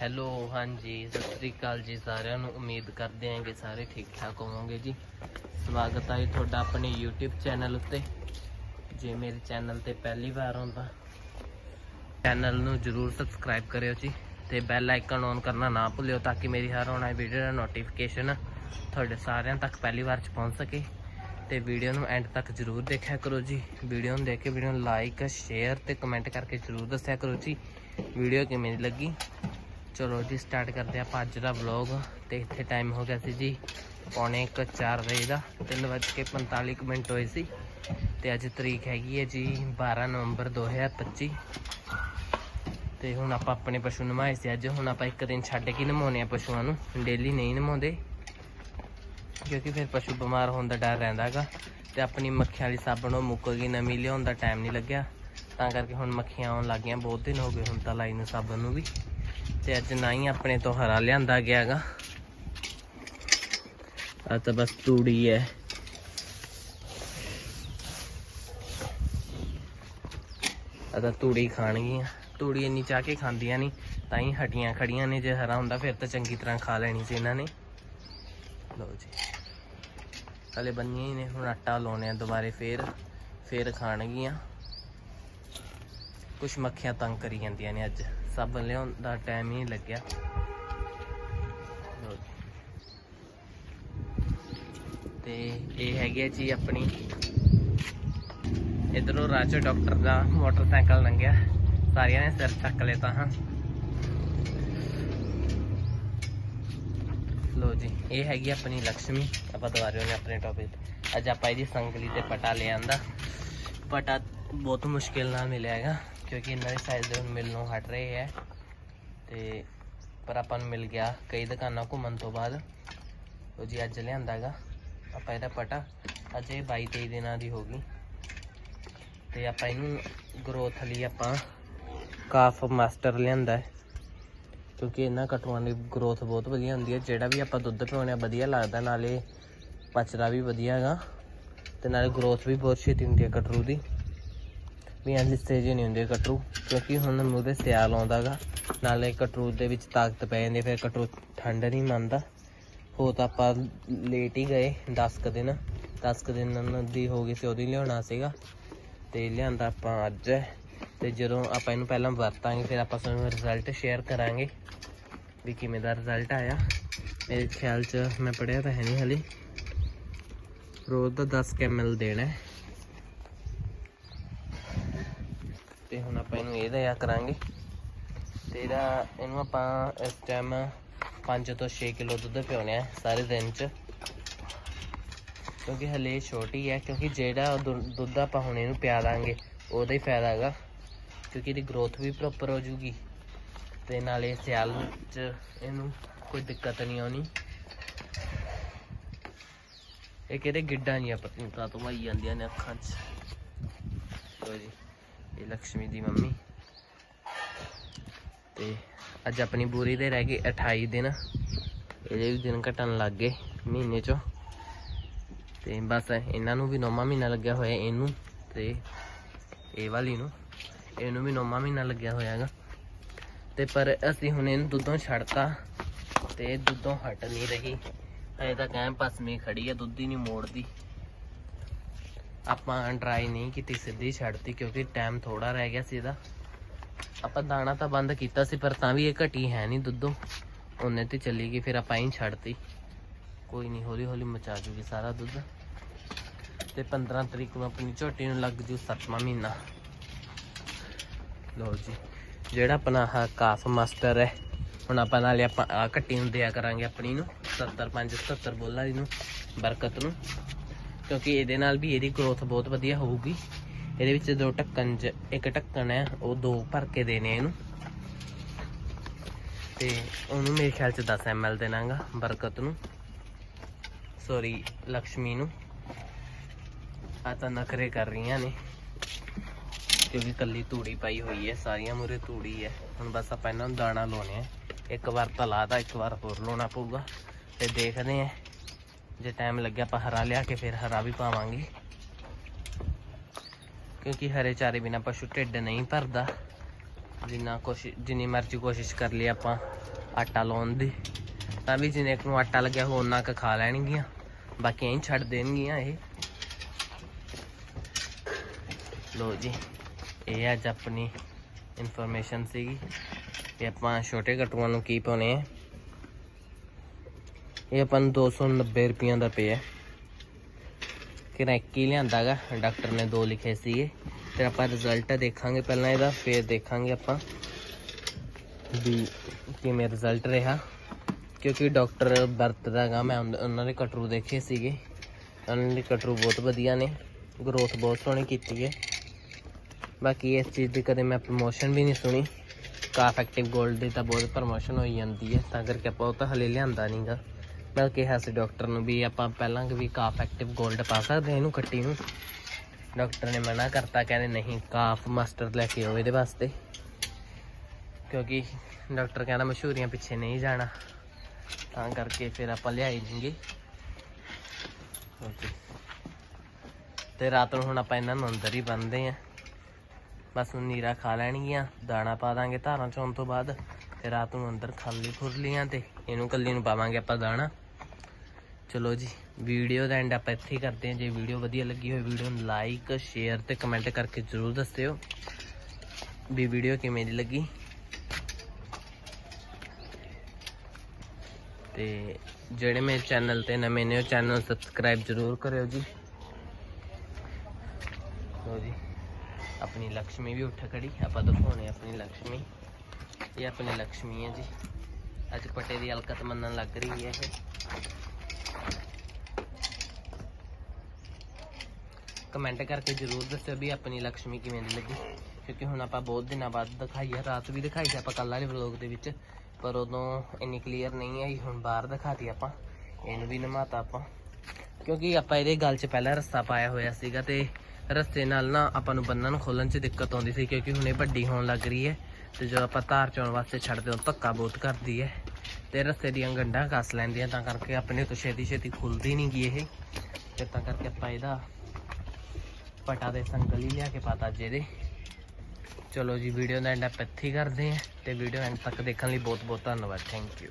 Hello, ਹਾਂਜੀ, ਸਤਿ ਸ੍ਰੀ ਅਕਾਲ ਜੀ ਸਾਰਿਆਂ ਨੂੰ। ਉਮੀਦ ਕਰਦੇ ਹਾਂ ਕਿ ਸਾਰੇ ਠੀਕ ਠਾਕ ਹੋਵੋਗੇ ਜੀ। ਸਵਾਗਤ ਹੈ ਜੀ ਤੁਹਾਡਾ ਆਪਣੇ YouTube ਚੈਨਲ ਉੱਤੇ। ਜੇ ਮੇਰੇ ਚੈਨਲ ਤੇ ਪਹਿਲੀ ਵਾਰ ਆਉਂਦਾ, ਚੈਨਲ ਨੂੰ ਜਰੂਰ ਸਬਸਕ੍ਰਾਈਬ ਕਰਿਓ ਜੀ ਤੇ ਬੈਲ ਆਈਕਨ ਔਨ ਕਰਨਾ ਨਾ ਭੁੱਲਿਓ ਤਾਂ ਕਿ ਮੇਰੀ ਹਰ ਆਉਣ ਵਾਲੀ ਵੀਡੀਓ ਦਾ ਨੋਟੀਫਿਕੇਸ਼ਨ ਤੁਹਾਡੇ ਸਾਰਿਆਂ ਤੱਕ ਪਹਿਲੀ ਵਾਰ ਚ ਪਹੁੰਚ ਸਕੇ। ਤੇ ਵੀਡੀਓ ਨੂੰ ਐਂਡ ਤੱਕ ਜਰੂਰ ਦੇਖਿਆ ਕਰੋ ਜੀ। ਵੀਡੀਓ ਨੂੰ ਦੇਖ ਕੇ ਵੀਡੀਓ ਨੂੰ ਲਾਈਕ ਸ਼ੇਅਰ ਤੇ ਕਮੈਂਟ ਕਰਕੇ ਜਰੂਰ ਦੱਸਿਆ ਕਰੋ ਜੀ। ਵੀਡੀਓ ਕਿਵੇਂ ਦੀ ਲੱਗੀ? ਚਲੋ ਜੀ ਸਟਾਰਟ ਕਰਦੇ ਹਾਂ ਆਪਾਂ ਅੱਜ ਦਾ ਵਲੌਗ ਤੇ ਇੱਥੇ ਟਾਈਮ ਹੋ ਗਿਆ ਸੀ ਜੀ ਪੌਣੇ 4 ਵਜੇ ਦਾ 3:45 ਕੁ ਮਿੰਟ ਹੋਏ ਸੀ ਤੇ ਅੱਜ ਤਰੀਕ ਹੈਗੀ ਹੈ ਜੀ 12 ਨਵੰਬਰ 2025 ਤੇ ਹੁਣ ਆਪਾਂ ਆਪਣੇ ਪਸ਼ੂ ਨਮਾਏ ਸੀ ਅੱਜ, ਹੁਣ ਆਪਾਂ ਇੱਕ ਦਿਨ ਛੱਡ ਕੇ ਨਮਾਉਣੇ ਆ ਪਸ਼ੂਆਂ ਨੂੰ ਡੇਲੀ ਨਹੀਂ ਨਮਾਉਂਦੇ ਕਿਉਂਕਿ ਫਿਰ ਪਸ਼ੂ ਬਿਮਾਰ ਹੋਣ ਦਾ ਡਰ ਰਹਿੰਦਾ ਹੈਗਾ ਤੇ ਆਪਣੀ ਮੱਖੀਆਂ ਵਾਲੀ ਸਾਬਣ ਉਹ ਮੁੱਕ ਗਈ, ਨਵੀਂ ਲਿਆਉਣ ਦਾ ਟਾਈਮ ਨਹੀਂ ਲੱਗਿਆ ਤਾਂ ਕਰਕੇ ਹੁਣ ਮੱਖੀਆਂ ਆਉਣ ਲੱਗੀਆਂ, ਬਹੁਤ ਦਿਨ ਹੋ ਗਏ ਹੁਣ ਤਾਂ ਲਾਈ ਨੂੰ ਸਾਬਣ ਨੂੰ ਵੀ। ਤੇ ਅੱਜ ਨਾ ਹੀ ਆਪਣੇ ਤੋਂ ਹਰਾ ਲਿਆਂਦਾ ਗਿਆ ਹੈਗਾ ਆ ਤਾਂ ਬਸ ਤੂੜੀ ਹੈ ਆ ਤਾਂ ਤੂੜੀ ਖਾਣਗੀਆਂ। ਤੂੜੀ ਇੰਨੀ ਚਾਹ ਕੇ ਖਾਂਦੀਆਂ ਨਹੀਂ ਤਾਂ ਹੀ ਹਟੀਆਂ ਖੜੀਆਂ ਨੇ, ਜੇ ਹਰਾ ਹੁੰਦਾ ਫਿਰ ਤਾਂ ਚੰਗੀ ਤਰ੍ਹਾਂ ਖਾ ਲੈਣੀ ਸੀ ਇਹਨਾਂ ਨੇ। ਲਓ ਜੀ। ਹਲੇ ਬੰਨੀਆਂ ਹੀ ਨੇ, ਹੁਣ ਆਟਾ ਲਾਉਣੇ ਆ ਦੁਬਾਰੇ ਫੇਰ ਫੇਰ ਖਾਣਗੀਆਂ। ਕੁਛ ਮੱਖੀਆਂ ਤੰਗ ਕਰੀ ਜਾਂਦੀਆਂ ਨੇ ਅੱਜ। ਸਭ ਲਿਆਉਣ ਦਾ ਟਾਈਮ ਹੀ ਨਹੀਂ ਲੱਗਿਆ ਤੇ ਇਹ ਹੈਗੀ ਹੈ ਜੀ ਆਪਣੀ। ਇਧਰੋਂ ਰਾਜੋ ਡਾਕਟਰ ਦਾ ਮੋਟਰਸਾਈਕਲ ਲੰਘਿਆ। ਸਾਰਿਆਂ ਨੇ ਸਿਰ ਚੱਕ ਲਏ ਤਾਂ, ਹਾਂ। ਲੋ ਜੀ, ਇਹ ਹੈਗੀ ਆਪਣੀ ਲక్ష్ਮੀ ਆਪਾਂ ਦੁਬਾਰੇ ਉਹਨੇ ਆਪਣੇ ਟੌਪਿਕ ਅੱਜ ਆਪਾਂ ਇਹਦੀ ਸੰਗਲੀ ਤੇ ਪਟਾ ਲੈ ਪਟਾ ਬਹੁਤ ਮੁਸ਼ਕਿਲ ਨਾਲ ਮਿਲਿਆ ਹੈਗਾ। ਕਿਉਂਕਿ ਇਹਨਾਂ ਦੇ ਸਾਈਜ਼ ਦੇ ਹੁਣ ਮਿਲਣੋਂ ਹਟ ਰਹੇ ਹੈ। ਤੇ ਪਰ ਆਪਾਂ ਨੂੰ ਮਿਲ ਗਿਆ ਕਈ ਦੁਕਾਨਾਂ ਘੁੰਮਣ ਤੋਂ ਬਾਅਦ। ਉਹ ਜੀ ਅੱਜ ਲਿਆਂਦਾ ਹੈਗਾ ਆਪਾਂ ਇਹਦਾ ਪਟਾ। ਅੱਜ ਇਹ 22 23 ਦਿਨਾਂ ਦੀ ਹੋ ਗਈ। ਤੇ ਆਪਾਂ ਇਹਨੂੰ ਗਰੋਥ ਲਈ ਆਪਾਂ ਕਾਫ ਮਾਸਟਰ ਲਿਆਂਦਾ ਹੈ। ਕਿਉਂਕਿ ਇਹਨਾਂ ਕਟੂਆਂ ਦੀ ਗਰੋਥ ਬਹੁਤ ਵਧੀਆ ਹੁੰਦੀ ਹੈ। ਜਿਹੜਾ ਵੀ ਆਪਾਂ ਦੁੱਧ ਪਿਉਣੇ ਵਧੀਆ ਲੱਗਦਾ। ਨਾਲੇ ਪਚਦਾ ਵੀ ਵਧੀਆ ਹੈਗਾ ਤੇ ਨਾਲੇ ਗਰੋਥ ਵੀ ਬਹੁਤ ਛੇਤੀ ਹੁੰਦੀ ਹੈ ਕਟਰੂ ਦੀ। ਵੀ ਐਂ ਲਿੱਸੇ ਜਿਹੇ ਨਹੀਂ ਹੁੰਦੇ ਕਟਰੂ, ਕਿਉਂਕਿ ਹੁਣ ਮੂਹਰੇ ਸਿਆਲ ਆਉਂਦਾਗਾ, ਨਾਲੇ ਕਟਰੂ ਦੇ ਵਿੱਚ ਤਾਕਤ ਪੈ ਜਾਂਦੀ ਫਿਰ ਕਟਰੂ ਠੰਡ ਨਹੀਂ ਮੰਨਦਾ। ਹੋ ਤਾਂ ਆਪਾਂ ਲੇਟ ਹੀ ਗਏ 10 ਕੁ ਦਿਨ 10 ਕੁ ਦਿਨ ਦੀ ਹੋ ਗਈ ਸੀ, ਉਹਦੀ ਲਿਆਉਣਾ ਸੀਗਾ। ਤੇ ਲਿਆਂਦਾ ਆਪਾਂ ਅੱਜ ਹੈ। ਤੇ ਜਦੋਂ ਆਪਾਂ ਇਹਨੂੰ ਪਹਿਲਾਂ ਵਰਤਾਂਗੇ, ਫਿਰ ਆਪਾਂ ਤੁਹਾਨੂੰ ਰਿਜ਼ਲਟ ਸ਼ੇਅਰ ਕਰਾਂਗੇ, ਵੀ ਕਿਵੇਂ ਦਾ ਰਿਜ਼ਲਟ ਆਇਆ। ਮੇਰੇ ਖਿਆਲ 'ਚ ਮੈਂ ਪੜਿਆ ਤਾਂ ਹੈ ਨਹੀਂ ਹਲੇ। ਰੋਜ਼ ਦਾ 10 kml ਦੇਣਾ ਹੈ। ਤੇ ਹੁਣ ਆਪਾਂ ਇਹਨੂੰ ਇਹ ਦਿਆ ਕਰਾਂਗੇ। ਤੇ ਇਹਦਾ ਇਹਨੂੰ ਆਪਾਂ ਇਸ ਟਾਈਮ 5 ਤੋਂ 6 ਕਿਲੋ ਦੁੱਧ ਪਿਉਣਾ ਹੈ ਸਾਰੇ ਦਿਨ 'ਚ। ਕਿਉਂਕਿ ਹਲੇ ਛੋਟੀ ਹੈ ਕਿਉਂਕਿ ਜਿਹੜਾ ਦੁੱਧ ਆਪਾਂ ਹੁਣ ਇਹਨੂੰ ਪਿਆ ਦਾਂਗੇ ਉਹਦਾ ਹੀ ਫਾਇਦਾ ਹੈਗਾ। ਕਿਉਂਕਿ ਇਹਦੀ ਗਰੋਥ ਵੀ ਪ੍ਰੋਪਰ ਹੋ ਜੂਗੀ ਤੇ ਨਾਲੇ ਸਿਆਲ 'ਚ ਇਹਨੂੰ ਕੋਈ ਦਿੱਕਤ ਨਹੀਂ ਆਉਣੀ। ਇਹ ਕਿਹੜੇ ਗਿੱਡਾਂ ਨਹੀਂ ਪਤਾ ਨਹੀਂ ਕਾਹਤੋਂ ਆਈ ਜਾਂਦੀਆਂ ਨੇ ਅੱਖਾਂ 'ਚ। ਲੋ ਜੀ। ਇਹ ਲక్ష్ਮੀ ਦੀ ਮੰਮੀ। ਤੇ ਅੱਜ ਆਪਣੀ ਬੂਰੀ ਦੇ ਰਹਿ ਗਏ 28 ਦਿਨ। ਇਹਦੇ ਵੀ ਦਿਨ ਘਟਣ ਲੱਗ ਗਏ ਮਹੀਨੇ 'ਚੋਂ। ਤੇ ਬਸ ਇਹਨਾਂ ਨੂੰ ਵੀ ਨੌਵਾਂ ਮਹੀਨਾ ਲੱਗਿਆ ਹੋਇਆ ਇਹਨੂੰ ਤੇ ਇਹ ਵਾਲੀ ਨੂੰ। ਇਹਨੂੰ ਵੀ ਨੌਵਾਂ ਮਹੀਨਾ ਲੱਗਿਆ ਹੋਇਆ ਹੈਗਾ ਤੇ ਪਰ ਅਸੀਂ ਹੁਣ ਇਹਨੂੰ ਦੁੱਧੋਂ ਛੱਡਤਾ ਤੇ ਦੁੱਧੋਂ ਹਟ ਨਹੀਂ ਰਹੀ। ਐ ਤਾਂ ਕਹਿੰ ਪਸਮੀ ਖੜੀ ਹੈ ਦੁੱਧ ਹੀ ਨਹੀਂ ਮੋੜਦੀ। ਆਪਾਂ ਡਰਾਈ ਨਹੀਂ ਕੀਤੀ ਸਿੱਧੀ ਛੱਡਤੀ ਕਿਉਂਕਿ ਟਾਈਮ ਥੋੜਾ ਰਹਿ ਗਿਆ ਸੀ ਇਹਦਾ। ਆਪਾਂ ਦਾਣਾ ਤਾਂ ਬੰਦ ਕੀਤਾ ਸੀ, ਪਰ ਤਾਂ ਵੀ ਇਹ ਘਟੀ ਹੈ ਨਹੀਂ ਦੁੱਧੋਂ। ਉਹਨੇ ਤੇ ਚੱਲੀ ਗਈ, ਫਿਰ ਆਪਾਂ ਹੀ ਛੱਡਤੀ ਕੋਈ ਨਹੀਂ ਹੌਲੀ ਹੌਲੀ ਮਚਾ ਜੂਗੀ ਸਾਰਾ ਦੁੱਧ। ਤੇ 15 ਤਰੀਕ ਨੂੰ ਆਪਣੀ ਝੋਟੀ ਨੂੰ ਲੱਗ ਜੂ 7ਵਾਂ ਮਹੀਨਾ। ਲੋ ਜੀ, ਜਿਹੜਾ ਆਪਣਾ ਆਹ ਕਾਫ ਮਾਸਟਰ ਹੈ, ਹੁਣ ਆਪਾਂ ਨਾਲੇ ਆਪਾਂ ਆ ਕੱਟੀ ਨੂੰ ਦਿਆ ਕਰਾਂਗੇ ਆਪਣੀ ਨੂੰ 75 77 ਬੋਲਾ ਦੀ ਨੂੰ, ਬਰਕਤ ਨੂੰ। ਕਿਉਂਕਿ ਇਹਦੇ ਨਾਲ ਵੀ ਇਹਦੀ ਗਰੋਥ ਬਹੁਤ ਵਧੀਆ ਹੋਊਗੀ। ਇਹਦੇ ਵਿੱਚ ਦੋ ਢੱਕਣ ਚ, ਇੱਕ ਢੱਕਣ ਹੈ, ਉਹ ਦੋ ਭਰ ਕੇ ਦੇਣੇ ਇਹਨੂੰ। ਤੇ ਉਹਨੂੰ ਮੇਰੇ ਖਿਆਲ ਚ 10 ml ਦੇਣਾਗਾ, ਬਰਕਤ ਨੂੰ। ਸੌਰੀ ਲక్ష్ਮੀ ਨੂੰ। ਆ ਤਾਂ ਨਖਰੇ ਕਰ ਰਹੀਆਂ ਨੇ, ਕਿਉਂਕਿ ਕੱਲੀ ਤੂੜੀ ਪਾਈ ਹੋਈ ਹੈ, ਸਾਰੀਆਂ ਮੂਰੇ ਤੂੜੀ ਹੈ। ਹੁਣ ਬਸ ਆਪਾਂ ਇਹਨਾਂ ਨੂੰ ਦਾਣਾ ਲਾਉਣੇ ਆ। ਇੱਕ ਵਾਰ ਤਾਂ ਲਾਦਾ ਇੱਕ ਵਾਰ ਹੋਰ ਲਾਉਣਾ ਪਊਗਾ। ਤੇ ਦੇਖਦੇ ਆ। ਜੇ ਟਾਈਮ ਲੱਗਿਆ ਆਪਾਂ ਹਰਾ ਲਿਆ ਕੇ ਫਿਰ ਹਰਾ ਵੀ ਪਾਵਾਂਗੇ। ਕਿਉਂਕਿ ਹਰੇ ਚਾਰੇ ਬਿਨਾ ਪਸ਼ੂ ਢਿੱਡ ਨਹੀਂ ਭਰਦਾ। ਜਿੰਨਾ ਕੋਸ਼ਿਸ਼ ਜਿੰਨੀ ਮਰਜ਼ੀ ਕੋਸ਼ਿਸ਼ ਕਰ ਲਈ ਆਪਾਂ ਆਟਾ ਲਾਉਣ ਦੀ। ਤਾਂ ਵੀ ਜਿੰਨੇ ਨੂੰ ਆਟਾ ਲੱਗਿਆ ਹੋ ਉਹਨਾਂ ਕ ਖਾ ਲੈਣਗੀਆਂ। ਬਾਕੀ ਐਂ ਛੱਡ ਦੇਣਗੀਆਂ ਇਹ। ਲੋ ਜੀ, ਇਹ ਅੱਜ ਆਪਣੀ ਇਨਫੋਰਮੇਸ਼ਨ ਸੀਗੀ ਕਿ ਆਪਾਂ ਛੋਟੇ ਕਟੂਆਂ ਨੂੰ ਕੀ ਪਾਉਣੇ ਆ। ਇਹ ਆਪਾਂ ਨੂੰ 290 ਰੁਪਈਆਂ ਦਾ ਪਿਆ। ਕਿਰੈਕੀ ਲਿਆਂਦਾਗਾ ਡਾਕਟਰ ਨੇ ਦੋ ਲਿਖੇ ਸੀਗੇ। ਫਿਰ ਆਪਾਂ ਰਿਜ਼ਲਟ ਦੇਖਾਂਗੇ ਪਹਿਲਾਂ ਇਹਦਾ, ਫਿਰ ਦੇਖਾਂਗੇ ਆਪਾਂ ਵੀ ਕਿਵੇਂ ਰਿਜ਼ਲਟ ਰਿਹਾ। ਕਿਉਂਕਿ ਡਾਕਟਰ ਵਰਤਦਾਗਾ ਮੈਂ ਉਹਨਾਂ ਉਹਨਾਂ ਦੇ ਕਟਰੂ ਦੇਖੇ ਸੀਗੇ। ਉਹਨਾਂ ਦੇ ਕਟਰੂ ਬਹੁਤ ਵਧੀਆ ਨੇ ਗਰੋਥ ਬਹੁਤ ਸੋਹਣੀ ਕੀਤੀ ਹੈ। ਬਾਕੀ ਇਸ ਚੀਜ਼ ਦੀ ਕਦੇ ਮੈਂ ਪ੍ਰਮੋਸ਼ਨ ਵੀ ਨਹੀਂ ਸੁਣੀ। ਕਾਫ ਐਕਟਿਵ 골ਡ ਦੀ ਤਾਂ ਬਹੁਤ ਪ੍ਰਮੋਸ਼ਨ ਹੋਈ ਜਾਂਦੀ ਹੈ, ਤਾਂ ਕਰਕੇ ਆਪਾਂ ਉਹ ਤਾਂ ਹਲੇ ਲਿਆਂਦਾ ਨਹੀਂਗਾ ਮੈਂ ਕਿਹਾ ਸੀ ਡਾਕਟਰ ਨੂੰ ਵੀ ਆਪਾਂ ਪਹਿਲਾਂ ਵੀ ਕਾਫ ਐਕਟਿਵ 골ਡ ਪਾ ਸਕਦੇ ਇਹਨੂੰ ਕੱਟੀ ਨੂੰ। ਡਾਕਟਰ ਨੇ ਮਨਾ ਕਰਤਾ, ਕਹਿੰਦੇ ਨਹੀਂ, ਕਾਫ ਮਾਸਟਰ ਲੈ ਕੇ ਆਓ ਇਹਦੇ ਵਾਸਤੇ। ਕਿਉਂਕਿ ਡਾਕਟਰ ਕਹਿੰਦਾ ਮਸ਼ਹੂਰੀਆਂ ਪਿੱਛੇ ਨਹੀਂ ਜਾਣਾ। ਤਾਂ ਕਰਕੇ ਫਿਰ ਆਪਾਂ ਲਿਆਈ ਦਿੰਗੇ ਓਕੇ। ਤੇ ਰਾਤ ਨੂੰ ਹੁਣ ਆਪਾਂ ਇਹਨਾਂ ਨੂੰ ਅੰਦਰ ਹੀ ਬੰਨਦੇ ਆ ਬਸ ਹੁਣ ਨੀਰਾ ਖਾ ਲੈਣਗੀਆਂ, ਦਾਣਾ ਪਾ ਦਾਂਗੇ ਧਾਰਾਂ ਚੋਣ ਤੋਂ ਬਾਅਦ। ਤੇ ਰਾਤ ਨੂੰ ਅੰਦਰ ਖਾਲੀ ਖੁਰਲੀਆਂ ਤੇ ਇਹਨੂੰ ਕੱਲੀ ਨੂੰ ਪਾਵਾਂਗੇ ਆਪਾਂ ਦਾਣਾ ਚਲੋ ਜੀ ਵੀਡੀਓ ਦਾ ਐਂਡ ਆਪਾਂ ਇੱਥੇ ਕਰਦੇ ਹਾਂ। ਜੇ ਵੀਡੀਓ ਵਧੀਆ ਲੱਗੀ ਹੋਵੇ ਵੀਡੀਓ ਨੂੰ ਲਾਈਕ ਸ਼ੇਅਰ ਤੇ ਕਮੈਂਟ ਕਰਕੇ ਜ਼ਰੂਰ ਦੱਸਿਓ ਵੀ ਵੀਡੀਓ ਕਿਵੇਂ ਦੀ ਲੱਗੀ। ਤੇ ਜਿਹੜੇ ਮੇਰੇ ਚੈਨਲ ਤੇ ਨਵੇਂ ਨੇ, ਉਹ ਚੈਨਲ ਸਬਸਕ੍ਰਾਈਬ ਜ਼ਰੂਰ ਕਰਿਓ ਜੀ। ਲੋ ਜੀ, ਆਪਣੀ ਲక్ష్ਮੀ ਵੀ ਉੱਠ ਖੜੀ। ਆਪਾਂ ਦਿਖਾਉਣੇ ਆਪਣੀ ਲక్ష్ਮੀ ਇਹ ਆਪਣੀ ਲక్ష్ਮੀ ਹੈ ਜੀ। ਅੱਜ ਪਟੇ ਦੀ ਹਲਕਤ ਮੰਨਣ ਲੱਗ ਰਹੀ ਹੈ ਇਹ। ਕਮੈਂਟ ਕਰਕੇ ਜਰੂਰ ਦੱਸਿਓ ਵੀ ਆਪਣੀ ਲక్ష్ਮੀ ਕਿਵੇਂ ਦੀ ਲੱਗੀ। ਕਿਉਂਕਿ ਹੁਣ ਆਪਾਂ ਬਹੁਤ ਦਿਨਾਂ ਬਾਅਦ ਦਿਖਾਈ ਹੈ ਰਾਤ ਵੀ ਦਿਖਾਈ ਸੀ ਆਪਾਂ ਕੱਲ੍ਹ ਵਾਲੇ ਵਲੌਗ ਦੇ ਵਿੱਚ, ਪਰ ਉਦੋਂ ਇੰਨੀ ਕਲੀਅਰ ਨਹੀਂ ਆਈ, ਹੁਣ ਬਾਹਰ ਦਿਖਾਤੀ ਆਪਾਂ। ਇਹਨੂੰ ਵੀ ਨਮਾਤਾ ਆਪਾਂ। ਕਿਉਂਕਿ ਆਪਾਂ ਇਹਦੇ ਗੱਲ 'ਚ ਪਹਿਲਾਂ ਰਸਤਾ ਪਾਇਆ ਹੋਇਆ ਸੀਗਾ ਤੇ ਰਸਤੇ ਨਾਲ ਨਾ ਆਪਾਂ ਨੂੰ ਬੰਨਣ ਖੋਲਣ 'ਚ ਦਿੱਕਤ ਆਉਂਦੀ ਸੀ, ਕਿਉਂਕਿ ਹੁਣ ਇਹ ਵੱਡੀ ਹੋਣ ਲੱਗ ਰਹੀ ਹੈ। ਤੇ ਜਦੋਂ ਆਪਾਂ ਧਾਰ ਚੋਣ ਵਾਸਤੇ ਛੱਡਦੇ ਹਾਂ, ਧੱਕਾ ਬਹੁਤ ਕਰਦੀ ਹੈ ਤੇ ਰੱਸੇ ਦੀਆਂ ਗੰਢਾਂ ਕੱਸ ਲੈਂਦੀਆਂ, ਤਾਂ ਕਰਕੇ ਆਪਣੇ ਤੋਂ ਛੇਤੀ ਛੇਤੀ ਖੁੱਲਦੀ ਨਹੀਂ ਗੀ ਇਹ। ਤੇ ਤਾਂ ਕਰਕੇ ਆਪਾਂ ਇਹਦਾ ਪਟਾ ਦੇ ਸੰਗਲ ਹੀ ਲਿਆ ਕੇ ਪਾਤਾ ਜਿਹਦੇ ਚਲੋ ਜੀ ਵੀਡੀਓ ਦਾ ਐਂਡ ਆਪਾਂ ਇੱਥੇ ਕਰਦੇ ਹਾਂ ਤੇ ਵੀਡੀਓ ਐਂਡ ਤੱਕ ਦੇਖਣ ਲਈ ਬਹੁਤ ਬਹੁਤ ਧੰਨਵਾਦ ਥੈਂਕ ਯੂ